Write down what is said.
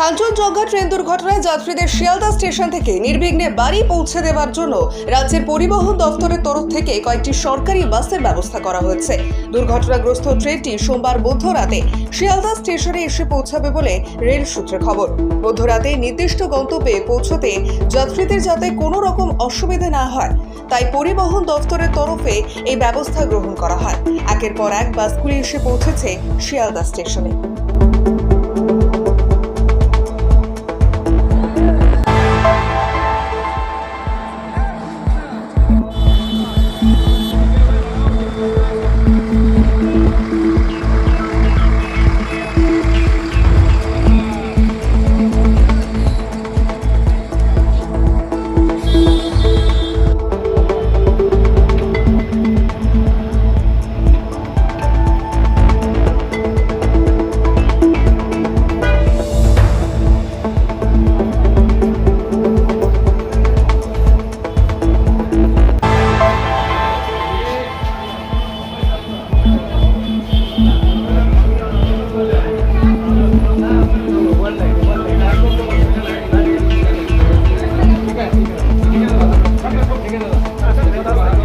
Kanchenjunga train দুর্ঘটনায় যাত্রীদের Sealdah station থেকে নির্বিঘ্নে বাড়ি পৌঁছে দেওয়ার জন্য রাজ্যের পরিবহন দফতরের তরফ থেকে কয়েকটি সরকারি বাসের ব্যবস্থা করা হয়েছে। দুর্ঘটনাগ্রস্ত ট্রেনটি সোমবার মধ্যরাতে শিয়ালদা স্টেশনে এসে পৌঁছাবে বলে রেল সূত্রে খবর। মধ্যরাতে নির্দিষ্ট গন্তব্যে পৌঁছতে যাত্রীদের যাতে কোনো রকম অসুবিধা না হয়, তাই পরিবহন দফতরের তরফে এই ব্যবস্থা গ্রহণ করা হয়। একের পর এক বাসগুলি এসে পৌঁছেছে শিয়ালদা স্টেশনে। uma das